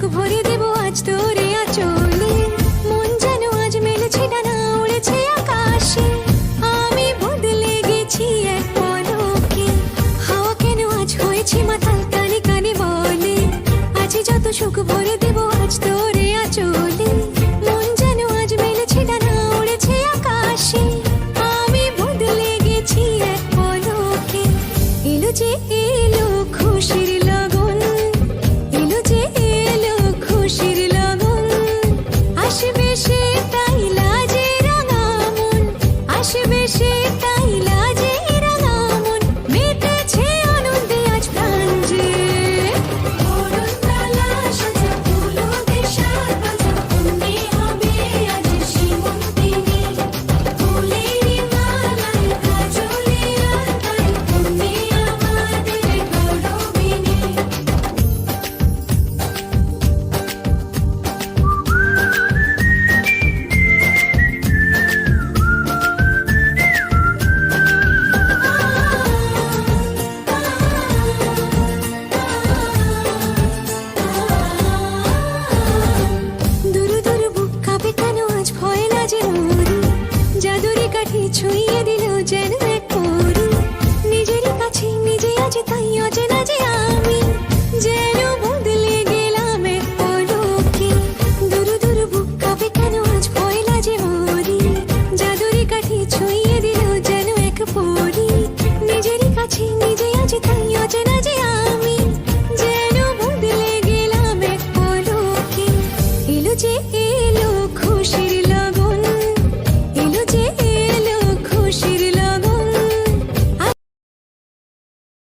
সুখ ভরে দেব আজ তোরে আচলে। মন যেন আজ মেলেছে ডানা উড়েছে আকাশে। আমি বদলে গেছি এক পলকে। হাওয়া কেন আজ হয়েছে মাতাল কানে কানে বলে? আজ যত সুখ ভরে দেব আজ তোরে আচলে। মন যেন আজ মেলেছে ডানা আমি বদলে গেছি এক পলকে। এলো যে এলো খুশির ছুঁয়ে দিল যেন এক নিজের কাছে নিজে আজ তাই অচেনা যে